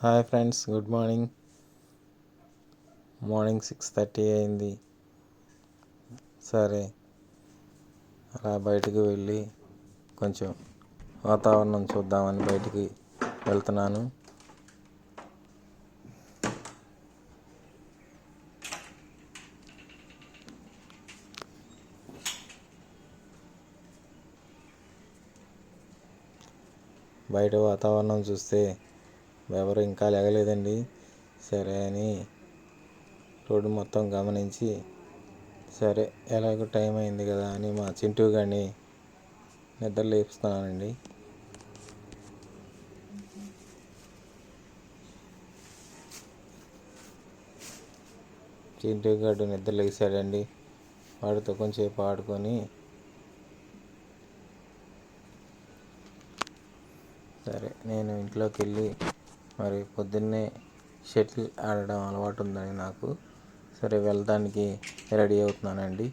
Hi friends good morning. Morning six thirty అయింది. సరే అలా బయటకు వెళ్ళి కొంచెం వాతావరణం చూద్దామని బయటికి వెళ్తున్నాను. బయట వాతావరణం చూస్తే ఎవరు ఇంకా లేగలేదండి. సరే అని రోడ్డు మొత్తం గమనించి సరే ఎలాగో టైం అయింది కదా అని మా చింటూ గారిని నిద్ర లేపుస్తున్నానండి చింటూ గారు నిద్ర లేచాడండి. వాడితో కొంచెంసేపు ఆడుకొని సరే నేను ఇంట్లోకి వెళ్ళి మరి పొద్దున్నే షటిల్ ఆడడం అలవాటు ఉందని నాకు. సరే వెళ్ళడానికి రెడీ అవుతున్నానండి.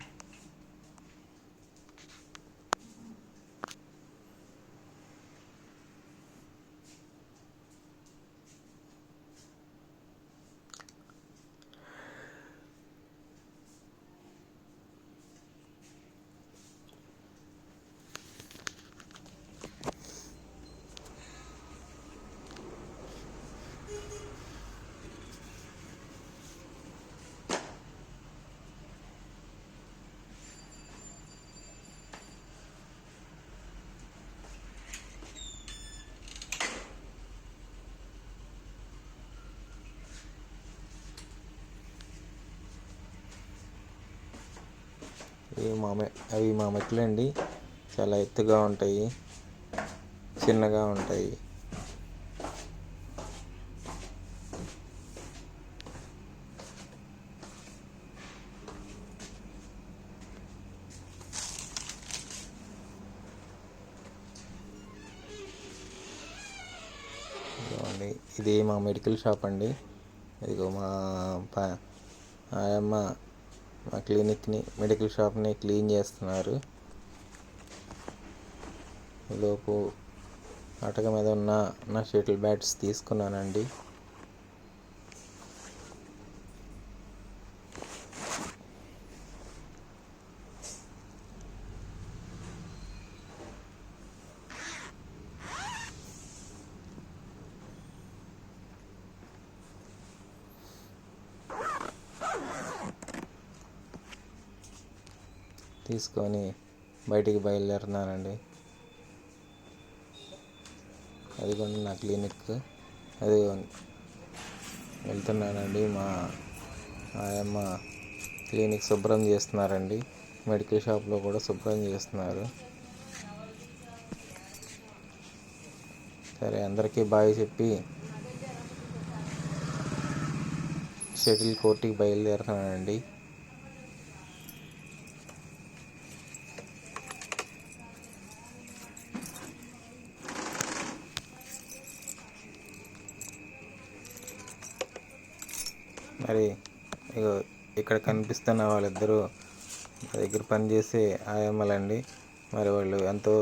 ఇవి మా మె అవి మా మెట్లు అండి చాలా ఎత్తుగా ఉంటాయి. చిన్నగా ఉంటాయి. ఇది మా మెడికల్ షాప్ అండి. ఇదిగో మా ఆయమ్మ మా క్లినిక్ని మెడికల్ షాప్ని క్లీన్ చేస్తున్నారు. ఈలోపు అటక మీద ఉన్న నా షటిల్ బ్యాట్స్ తీసుకున్నానండి. తీసుకొని బయటికి బయలుదేరుతున్నానండి. అదిగోండి నా క్లినిక్. అది వెళ్తున్నానండి. మా ఆయమ్మ క్లినిక్ శుభ్రం చేస్తున్నారండి. మెడికల్ షాప్లో కూడా శుభ్రం చేస్తున్నారు. సరే అందరికీ బాయ్ చెప్పి షటిల్ కోర్ట్కి బయలుదేరుతున్నానండి. మరి ఇగో ఇక్కడ కనిపిస్తున్న వాళ్ళిద్దరూ మా దగ్గర పనిచేసే ఆయమ్మలండి. మరి వాళ్ళు ఎంతో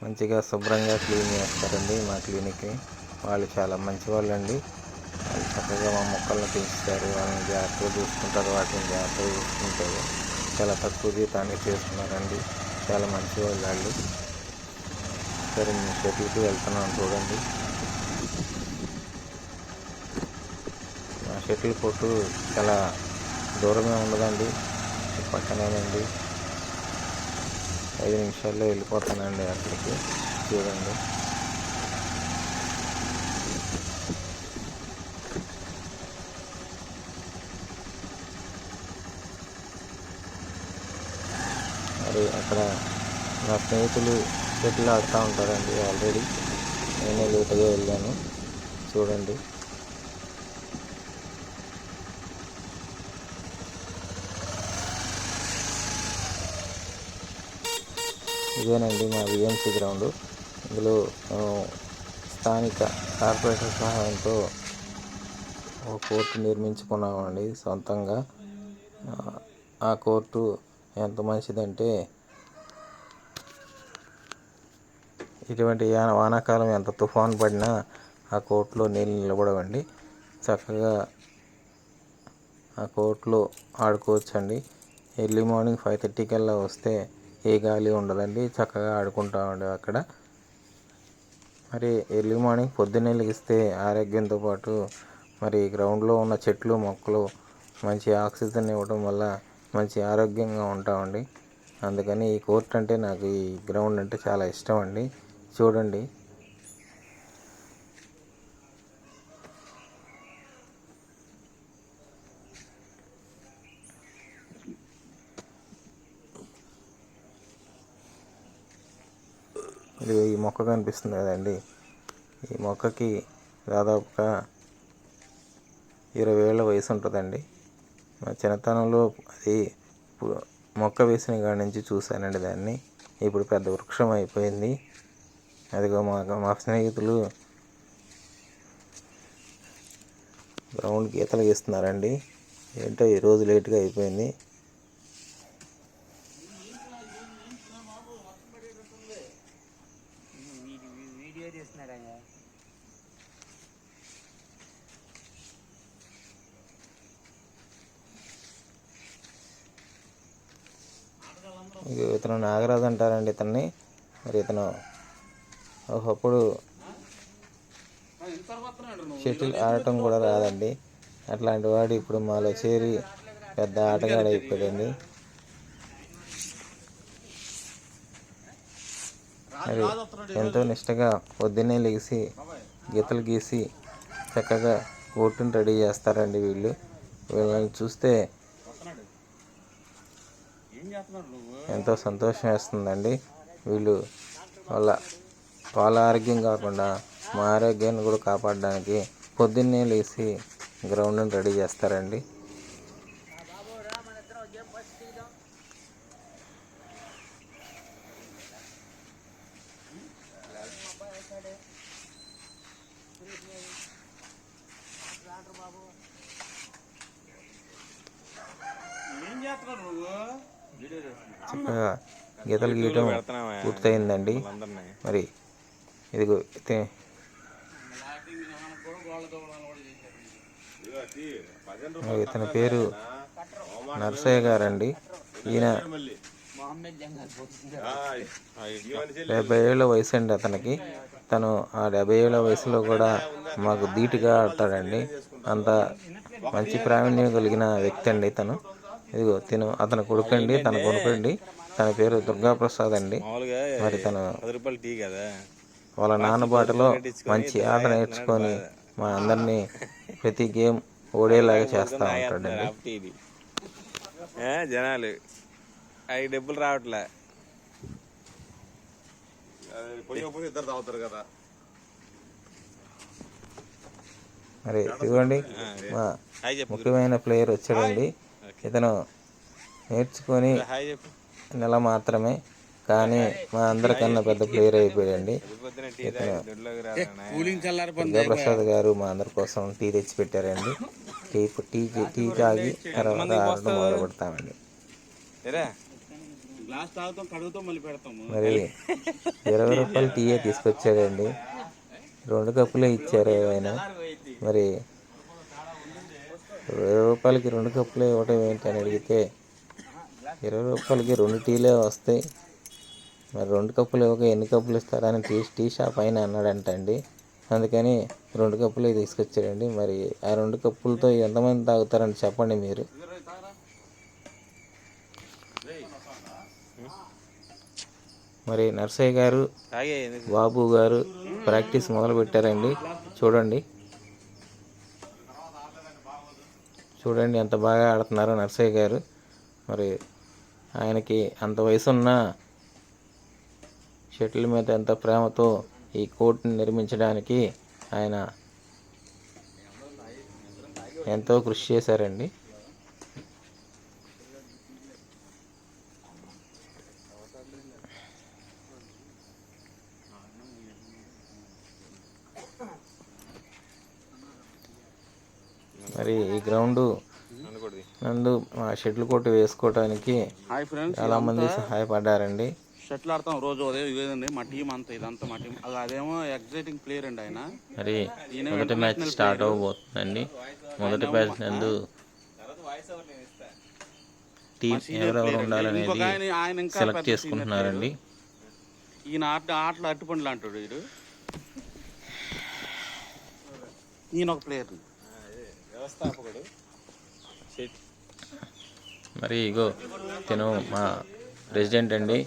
మంచిగా శుభ్రంగా క్లీన్ చేస్తారండి మా క్లినిక్ని. వాళ్ళు చాలా మంచి వాళ్ళండి వాళ్ళు చక్కగా మా మొక్కలను పెంచుతారు వాళ్ళని జాగ్రత్తగా చూసుకుంటారు వాటిని జాగ్రత్తగా చూసుకుంటారు. చాలా తక్కువ జీతాన్ని చేస్తున్నారండి. చాలా మంచి వాళ్ళు. సరే మీ షటిల్కి వెళ్తున్నాను చూడండి. షటిల్ కోర్టు చాలా దూరమే ఉండదండి. పక్కనేనండి. ఐదు నిమిషాల్లో వెళ్ళిపోతానండి అక్కడికి. చూడండి. మరి అక్కడ నా స్నేహితులు షటిల్ ఆడుతూ ఉంటారండి ఆల్రెడీ. నేనే లేటుగా వెళ్ళాను. చూడండి. ఇదేనండి మా విఎంసి గ్రౌండ్. ఇందులో స్థానిక కార్పొరేషన్ సహాయంతో ఒక కోర్టు నిర్మించుకున్నామండి సొంతంగా. ఆ కోర్టు ఎంత మంచిదంటే ఇటువంటి వానాకాలం ఎంత తుఫాన్ పడినా ఆ కోర్టులో నీళ్ళు నిలబడవండి. చక్కగా ఆ కోర్టులో ఆడుకోవచ్చండి. ఎర్లీ మార్నింగ్ ఫైవ్ థర్టీ కల్లా వస్తే ఏ గాలి ఉండదండి. చక్కగా ఆడుకుంటామండి అక్కడ. మరి ఎర్లీ మార్నింగ్ పొద్దున్నే లెగిస్తే ఆరోగ్యంతో పాటు మరి గ్రౌండ్లో ఉన్న చెట్లు మొక్కలు మంచి ఆక్సిజన్ ఇవ్వడం వల్ల మంచి ఆరోగ్యంగా ఉంటామండి అందుకని ఈ కోర్ట్ అంటే నాకు ఈ గ్రౌండ్ అంటే చాలా ఇష్టం అండి. చూడండి ఇది ఈ మొక్క కనిపిస్తుంది కదండి. ఈ మొక్కకి దాదాపుగా ఇరవై ఏళ్ళ వయసు ఉంటుందండి. మా చిన్నతనంలో అది మొక్క వేసిన కాడి నుంచి చూశానండి దాన్ని. ఇప్పుడు పెద్ద వృక్షం అయిపోయింది. అదిగో మా మా స్నేహితులు గ్రౌండ్ గీతలు గీస్తున్నారండి. ఏంటో ఈరోజు లేట్గా అయిపోయింది వీడియో తీస్తున్నాడయ్యా ఇక ఇతను నాగరాజు అంటారండి ఇతన్ని. మరి ఇతను ఒకప్పుడు షటిల్ ఆడటం కూడా రాదండి. అట్లాంటి వాడు ఇప్పుడు మాలో చేరి పెద్ద ఆటగాడు అయిపోయాడండి. మరి ఎంతో నిష్టగా పొద్దున్నే లేచి గీతలు గీసి చక్కగా ఓటుని రెడీ చేస్తారండి వీళ్ళు. వీళ్ళని చూస్తే ఎంతో సంతోషం వేస్తుందండి. వీళ్ళు వాళ్ళ వాళ్ళ ఆరోగ్యం కాకుండా మా ఆరోగ్యాన్ని కూడా కాపాడడానికి పొద్దున్నే లేచి గ్రౌండ్ని రెడీ చేస్తారండి. ఏం చేస్తున్నావు నువ్వు? చక్కగా గీతలు గీయటం పూర్తయిందండి. మరి ఇదిగో ఇతని పేరు నర్సయ్య గారండి. ఈయన డెబ్బై ఏళ్ళ వయసు అండి అతనికి. తను ఆ డెబ్బై ఏళ్ళ వయసులో కూడా మాకు ధీటుగా ఆడతాడండి. అంత మంచి ప్రావీణ్యం కలిగిన వ్యక్తి అండి తను. ఇదిగో తిను. అతను కొడుకండి తన కొడుకండి. తన పేరు దుర్గాప్రసాద్ అండి. మామూలుగా మరి తను వాళ్ళ నాన్న బాటలో మంచి ఆట నేర్చుకొని మా అందరినీ ప్రతి గేమ్ ఓడేలాగా చేస్తూ ఉంటాడండి. జనాలు అవి డబ్బులు రావట్లే. ఇద్దరు తాగుతారు కదా. మరి ఇదిగోండి మా ముఖ్యమైన ప్లేయర్ వచ్చాడండి. ఇతను నేర్చుకొని నెల మాత్రమే కానీ మా అందరికన్నా పెద్ద ప్లేయర్ అయిపోయాడండి. చల్లారిపోయింది దుర్గాప్రసాద్ గారు మా అందరి కోసం టీ తెచ్చి పెట్టారండి టీ టీ టీ తాగి తర్వాత ఆడడం మొదలు పెడతామండి ఏరా గ్లాస్ తాగుతాం కడుగుతాం మళ్ళీ పెడతాము మరి ఇరవై రూపాయలు టీయే తీసుకొచ్చాడండి. రెండు కప్పులే ఇచ్చారు ఆయన. మరి ఇరవై రూపాయలకి రెండు కప్పులే ఇవ్వటం ఏంటి అని అడిగితే ఇరవై రూపాయలకి రెండు టీలే వస్తాయి. మరి రెండు కప్పులు ఇవ్వక ఎన్ని కప్పులు ఇస్తారని టీ టీ షాప్ అయిన అన్నాడంట అండి అందుకని రెండు కప్పులే తీసుకొచ్చాడండి. మరి ఆ రెండు కప్పులతో ఎంతమంది తాగుతారని చెప్పండి మీరు. మరి నర్సయ్య గారు బాబు గారు ప్రాక్టీస్ మొదలు పెట్టారండి చూడండి. చూడండి ఎంత బాగా ఆడుతున్నారు నర్సయ్య గారు. మరి ఆయనకి అంత వయసు ఉన్న షటిల్ మీద ఎంత ప్రేమతో ఈ కోర్టుని నిర్మించడానికి ఆయన ఎంతో కృషి చేశారండి మరి ఈ గ్రౌండ్ నందు మా షటిల్ కోర్టు వేసుకోవడానికి హాయ్ ఫ్రెండ్స్ చాలా మంది సహాయపడ్డారండి. షటిల్ ఆడతాం రోజు అదే ఇదేండి మా టీం అంతా ఇదంతా మా టీం అది అదేమో ఎగ్జైటింగ్ ప్లేయర్ అండి ఆయన. మరి మొదటి మ్యాచ్ స్టార్ట్ అవబోతుందండి మొదటి మ్యాచ్ నందు టీం ఎవరెవరు ఉండాలనేది సెలెక్ట్ చేసుకుంటున్నారండి. ఈయన ఆట ఆటలు అట్టుపండ్లు అంటాడు వీడు ఈయన ఒక ప్లేయర్ వ్యవస్థాపకుడు. మరి ఇగో తిను మా ప్రెసిడెంట్ అండి.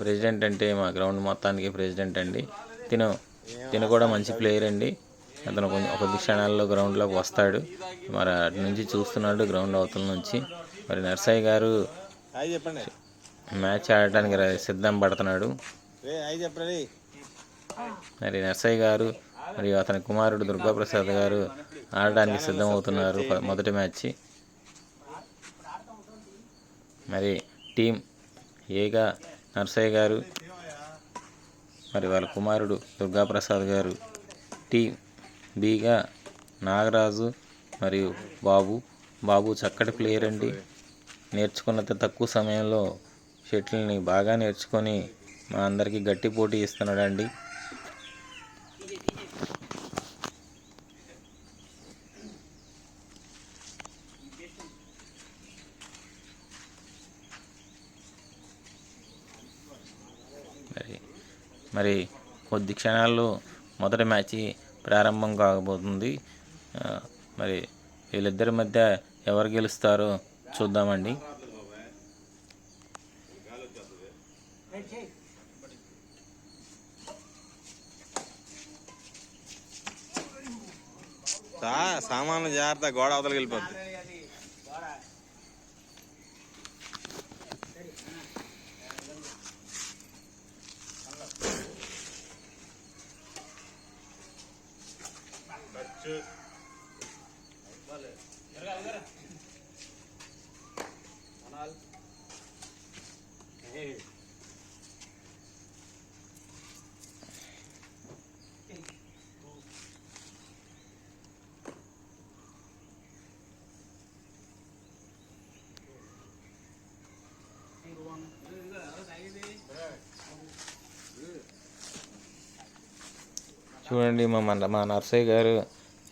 ప్రెసిడెంట్ అంటే మా గ్రౌండ్ మొత్తానికి ప్రెసిడెంట్ అండి. తిను తిను కూడా మంచి ప్లేయర్ అండి. అతను కొంచెం ఒక కొద్ది క్షణాల్లో గ్రౌండ్లోకి వస్తాడు. మరి అటు నుంచి చూస్తున్నాడు గ్రౌండ్ అవతల నుంచి. మరి నర్సయ్య గారు మ్యాచ్ ఆడటానికి సిద్ధం పడుతున్నాడు. మరి నర్సయ్య గారు మరియు అతని కుమారుడు దుర్గాప్రసాద్ గారు ఆడడానికి సిద్ధమవుతున్నారు మొదటి మ్యాచ్. మరి టీం ఏగా నర్సయ్య గారు మరి వాళ్ళ కుమారుడు దుర్గాప్రసాద్ గారు టీం బిగా నాగరాజు మరియు బాబు. బాబు చక్కటి ప్లేయర్ అండి. నేర్చుకున్నంత తక్కువ సమయంలో షటిల్ని బాగా నేర్చుకొని మా అందరికీ గట్టి పోటీ ఇస్తున్నాడండి మరి మరి కొద్ది క్షణాల్లో మొదటి మ్యాచ్ ప్రారంభం కాకపోతుంది. మరి వీళ్ళిద్దరి మధ్య ఎవరు గెలుస్తారో చూద్దామండి. సా సామాన్లు జాగ్రత్త గోడ అవతలకి వెళ్ళిపోద్ది. చూడండి మా మన మా నర్సయ్య గారు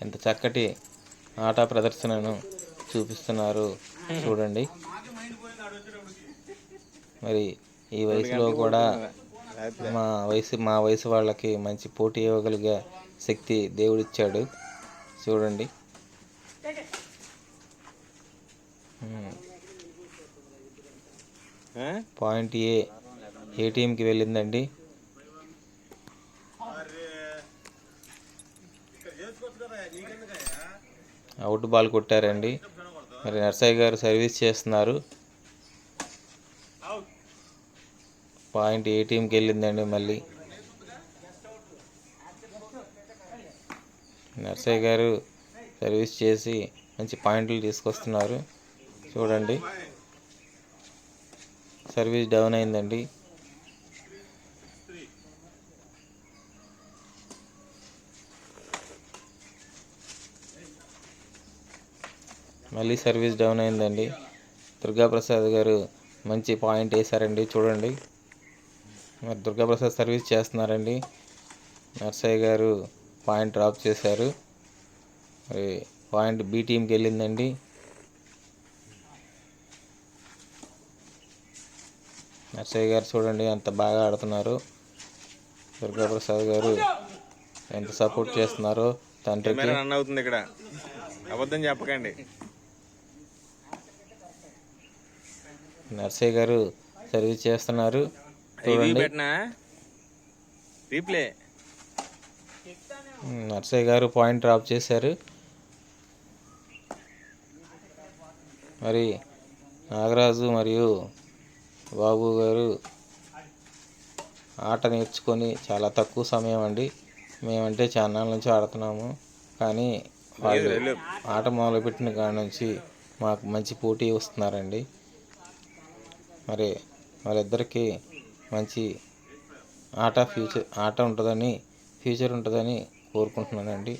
ఎంత చక్కటి ఆట ప్రదర్శనను చూపిస్తున్నారు. చూడండి. మరి ఈ వయసులో కూడా మా వయసు మా వయసు వాళ్ళకి మంచి పోటీ ఇవ్వగలిగే శక్తి దేవుడిచ్చాడు. చూడండి? పాయింట్ ఏ ఏ టీంకి వెళ్ళిందండి? అవుట్ బాల్ కొట్టారండి. మరి నర్సయ్య గారు సర్వీస్ చేస్తున్నారు. పాయింట్ ఏ టీంకి వెళ్ళిందండి మళ్ళీ. నర్సయ్య గారు సర్వీస్ చేసి మంచి పాయింట్లు తీసుకొస్తున్నారు. చూడండి. సర్వీస్ డౌన్ అయిందండి. మళ్ళీ సర్వీస్ డౌన్ అయిందండి. దుర్గాప్రసాద్ గారు మంచి పాయింట్ వేశారండి. చూడండి. మరి దుర్గాప్రసాద్ సర్వీస్ చేస్తున్నారండి. నర్సయ్య గారు పాయింట్ డ్రాప్ చేశారు. మరి పాయింట్ బి టీంకి వెళ్ళిందండి. నర్సయ్య గారు చూడండి ఎంత బాగా ఆడుతున్నారు. దుర్గాప్రసాద్ గారు ఎంత సపోర్ట్ చేస్తున్నారో తండ్రికి రన్ అవుతుంది ఇక్కడ. అబద్ధం చెప్పకండి. నర్సయ్య గారు సర్వీస్ చేస్తున్నారు. రీప్లే. నర్సయ్య గారు పాయింట్ డ్రాప్ చేశారు. మరి నాగరాజు మరియు బాబు గారు ఆట నేర్చుకొని చాలా తక్కువ సమయం అండి. మేమంటే చాలా నుంచి ఆడుతున్నాము. కానీ వాళ్ళు ఆట మొదలుపెట్టిన కాడ నుంచి మాకు మంచి పోటీ వస్తున్నారండి. మరి వాళ్ళిద్దరికీ మంచి ఆట ఫ్యూచర్ ఆట ఉంటుందని ఫ్యూచర్ ఉంటుందని కోరుకుంటున్నానండి.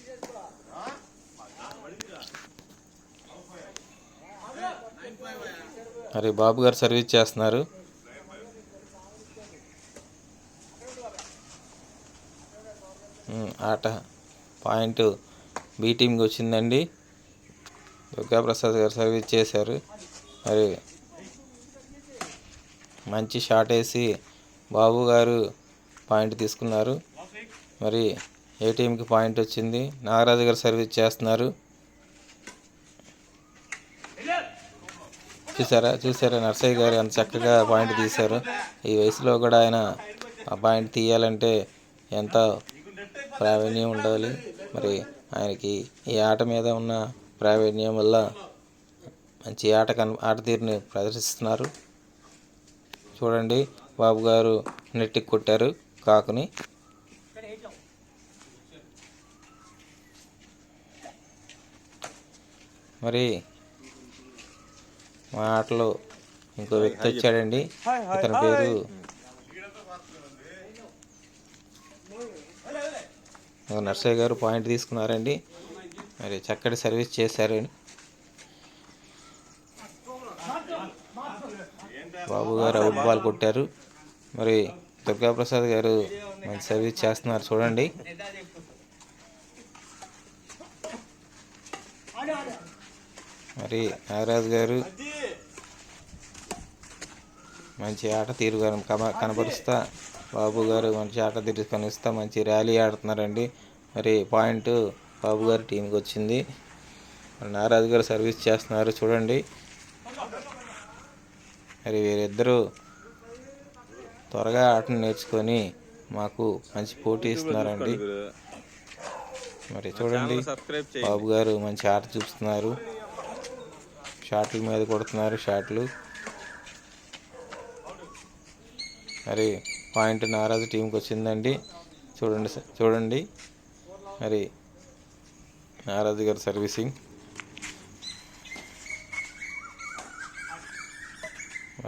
మరి బాబు గారు సర్వీస్ చేస్తున్నారు. ఆట పాయింట్ బీ టీమ్కి వచ్చిందండి. దుర్గాప్రసాద్ గారు సర్వీస్ చేశారు. మరి మంచి షాట్ వేసి బాబు గారు పాయింట్ తీసుకున్నారు. మరి ఏ టీంకి పాయింట్ వచ్చింది? నాగరాజు గారు సర్వీస్ చేస్తున్నారు. చూసారా? చూసారా? నర్సయ్య గారు ఎంత చక్కగా పాయింట్ తీశారు. ఈ వయసులో కూడా ఆయన ఆ పాయింట్ తీయాలంటే ఎంత ప్రావీణ్యం ఉండాలి. మరి ఆయనకి ఈ ఆట మీద ఉన్న ప్రావీణ్యం వల్ల మంచి ఆట కన్ ఆట తీరుని ప్రదర్శిస్తున్నారు. చూడండి. బాబు గారు నెట్టికి కొట్టారు కాకుని. మరి మా ఆటలో ఇంకో వ్యక్తి వచ్చాడండి. ఇతని పేరు నర్సయ్య గారు పాయింట్ తీసుకున్నారండి. మరి చక్కటి సర్వీస్ చేశారు. బాబు గారు అవుట్ బాల్ కొట్టారు. మరి దుర్గాప్రసాద్ గారు మంచి సర్వీస్ చేస్తున్నారు. చూడండి. మరి నాగరాజు గారు మంచి ఆట తీరు కన- కనపరుస్తా. బాబు గారు మంచి ఆట తీరు కనిపిస్తా. మంచి ర్యాలీ ఆడుతున్నారండి. మరి పాయింట్ బాబు గారు టీంకి వచ్చింది. మరి నాగరాజు గారు సర్వీస్ చేస్తున్నారు. చూడండి. మరి వీరిద్దరూ త్వరగా ఆటను నేర్చుకొని మాకు మంచి పోటీ ఇస్తున్నారండి. మరి చూడండి. బాబు గారు మంచి ఆట చూపిస్తున్నారు షాట్ల మీద కొడుతున్నారు షాట్లు. మరి పాయింట్ నారాజు టీంకి వచ్చిందండి. చూడండి చూడండి. మరి నారాజు గారు సర్వీసింగ్.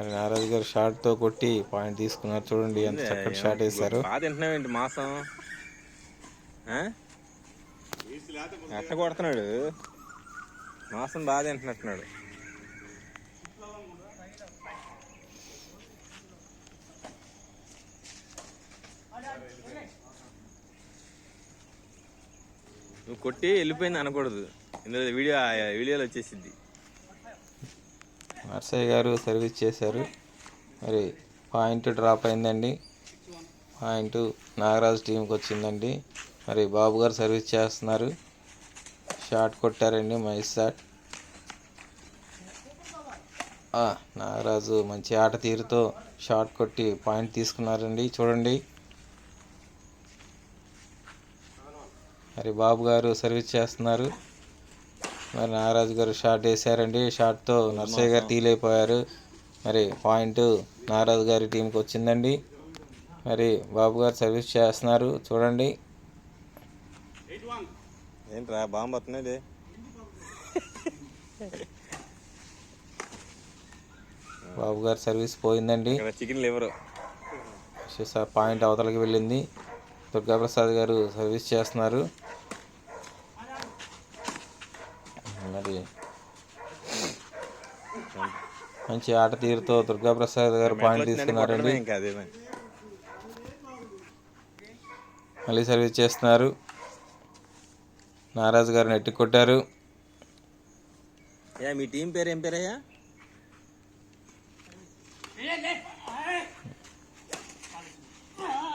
మరి నారాజు గారు షాట్తో కొట్టి పాయింట్ తీసుకున్నారు. చూడండి ఎంత చక్కటి షాట్ వేశారు. బాగా తింటున్నావేంటి మాసం? ఎట్ట కొడుతున్నాడు? మాసం బాగా తింటున్నట్టున్నాడు. నువ్వు కొట్టి వెళ్ళిపోయింది అనకూడదు. ఇందులో వీడియో వీడియోలో వచ్చేసిద్ది. నర్సయ్య గారు సర్వీస్ చేశారు. మరి పాయింట్ డ్రాప్ అయిందండి. పాయింట్ నాగరాజు టీంకి వచ్చిందండి. మరి బాబు గారు సర్వీస్ చేస్తున్నారు. షాట్ కొట్టారండి మహేష్ షాట్ నాగరాజు మంచి ఆట తీరుతో షాట్ కొట్టి పాయింట్ తీసుకున్నారండి. చూడండి. మరి బాబు గారు సర్వీస్ చేస్తున్నారు. మరి నాగరాజు గారు షాట్ వేశారండి షాట్తో నర్సయ్య గారు తీలైపోయారు మరి పాయింట్ నాగరాజు గారి టీంకి వచ్చిందండి. మరి బాబు గారు సర్వీస్ చేస్తున్నారు. చూడండి. ఏంట్రా బాంబు వస్తున్నాయి బాబు గారి సర్వీస్ పోయిందండి. Chicken liver. పాయింట్ అవతలకి వెళ్ళింది. దుర్గాప్రసాద్ గారు సర్వీస్ చేస్తున్నారు. మరి మంచి ఆట తీరుతో దుర్గాప్రసాద్ గారు పాయింట్ తీసుకున్నారండి. మళ్ళీ సర్వీస్ చేస్తున్నారు. నారాజు గారు నెట్టి కొట్టారు. మీ టీం పేరు ఏం పేరయ్యా?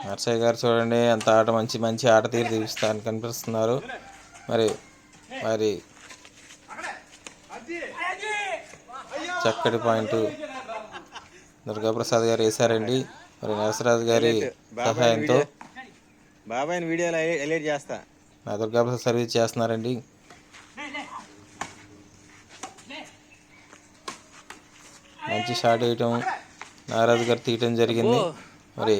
నర్సయ్య గారు చూడండి అంత ఆట మంచి మంచి ఆట తీరు తీపిస్తాను కనిపిస్తున్నారు. మరి మరి చక్కటి పాయింట్. దుర్గాప్రసాద్ గారు వేశారండి. మరి నరసరాజు గారి సహాయంతో బాబాయ్ వీడియోలో హైలైట్ చేస్తా. నా దుర్గాప్రసాద్ సర్వీస్ చేస్తున్నారండి. మంచి షాట్ వేయటం నారాజు గారు తీయటం జరిగింది. మరి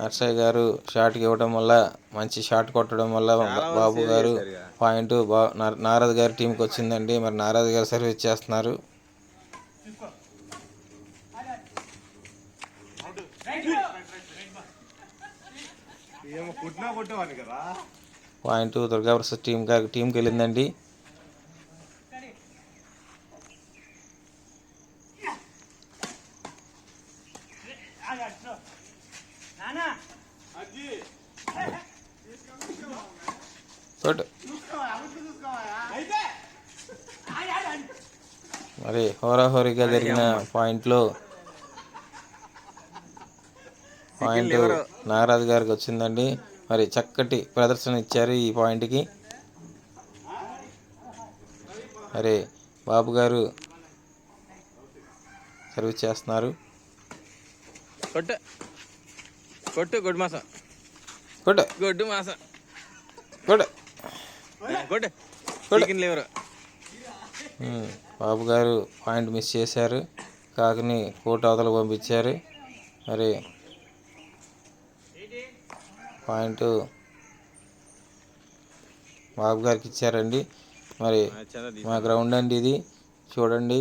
నర్సయ్య గారు షాట్కి ఇవ్వడం వల్ల మంచి షాట్ కొట్టడం వల్ల బాబు గారు పాయింట్ బా నారాజు గారి టీంకి వచ్చిందండి. మరి నారాజు గారు సర్వీస్ చేస్తున్నారు. పాయింట్ దుర్గాప్రసాద్ టీం గారి టీంకి వెళ్ళిందండి కొట్టు మరి హోరాహోరీగా జరిగిన పాయింట్లో పాయింట్ నాగరాజు గారికి వచ్చిందండి. మరి చక్కటి ప్రదర్శన ఇచ్చారు ఈ పాయింట్కి. మరి బాబు గారు సర్వీస్ చేస్తున్నారు. కొట్టు. కొట్టు గుడ్ మాసం. కొట్టు. గుడ్డు మాసం. కొట్టు. కొట్టు. కొట్టు. లివర్. బాబు గారు పాయింట్ మిస్ చేశారు. కాకిని కోట అవతల పంపించారు. మరి పాయింట్ బాబు గారికి ఇచ్చారండి. మరి మా గ్రౌండ్ అండి ఇది. చూడండి.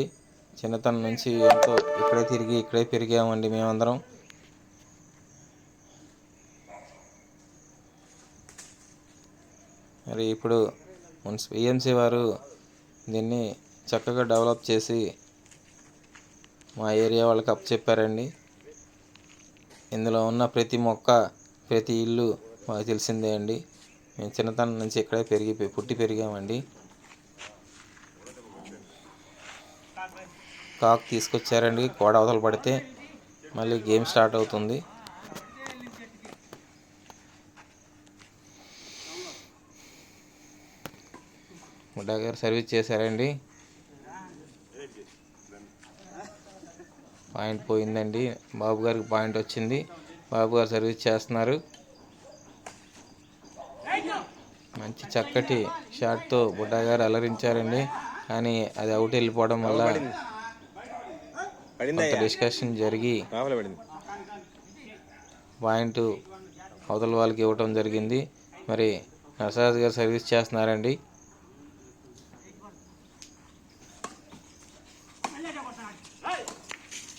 చిన్నతనం నుంచి ఎంతో ఇక్కడే తిరిగి ఇక్కడే పెరిగామండి మేమందరం. మరి ఇప్పుడు మున్సిపల్ ఈఎంసీ వారు దీన్ని చక్కగా డెవలప్ చేసి మా ఏరియా వాళ్ళకి అప్పచెప్పారండి ఇందులో ఉన్న ప్రతి మొక్క ప్రతి ఇల్లు మాకు తెలిసిందే అండి. మేము చిన్నతనం నుంచి ఇక్కడే పెరిగి పుట్టి పెరిగామండి. కాక్ తీసుకొచ్చారండి. గోడ అవతల పడితే మళ్ళీ గేమ్ స్టార్ట్ అవుతుంది. డాగర్ సర్వీస్ చేశారండి. పాయింట్ పోయిందండి. బాబు గారికి పాయింట్ వచ్చింది. బాబు గారు సర్వీస్ చేస్తున్నారు. మంచి చక్కటి షాట్తో బుడ్డా గారు అలరించారండి. కానీ అది అవుట్ వెళ్ళిపోవడం వల్ల కొంత డిస్కషన్ జరిగి పాయింట్ అవతల వాళ్ళకి ఇవ్వటం జరిగింది. మరి నరసరాజు గారు సర్వీస్ చేస్తున్నారండి.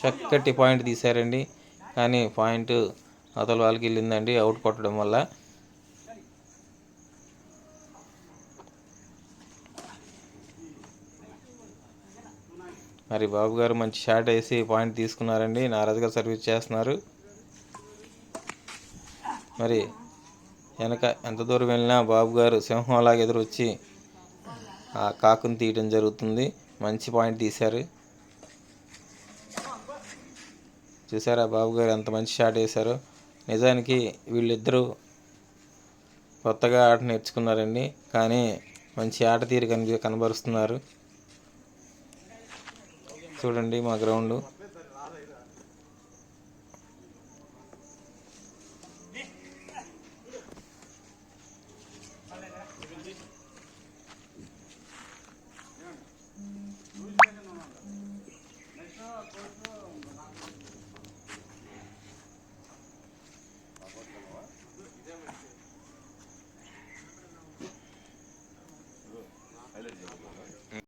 చక్కటి పాయింట్ తీశారండి. కానీ పాయింట్ అవతల వాళ్ళకి వెళ్ళిందండి అవుట్ కొట్టడం వల్ల. మరి బాబు గారు మంచి షాట్ వేసి పాయింట్ తీసుకున్నారండి. నారాజు గారు సర్వీస్ చేస్తున్నారు. మరి వెనక ఎంత దూరం వెళ్ళినా బాబు గారు సింహంలాగా ఎదురొచ్చి ఆ కాకుని తీయడం జరుగుతుంది. మంచి పాయింట్ తీశారు. చూసారా బాబు గారు ఎంత మంచి షాట్ వేశారో. నిజానికి వీళ్ళిద్దరూ కొత్తగా ఆట నేర్చుకున్నారండి. కానీ మంచి ఆట తీరు కనిపి కనబరుస్తున్నారు. చూడండి మా గ్రౌండ్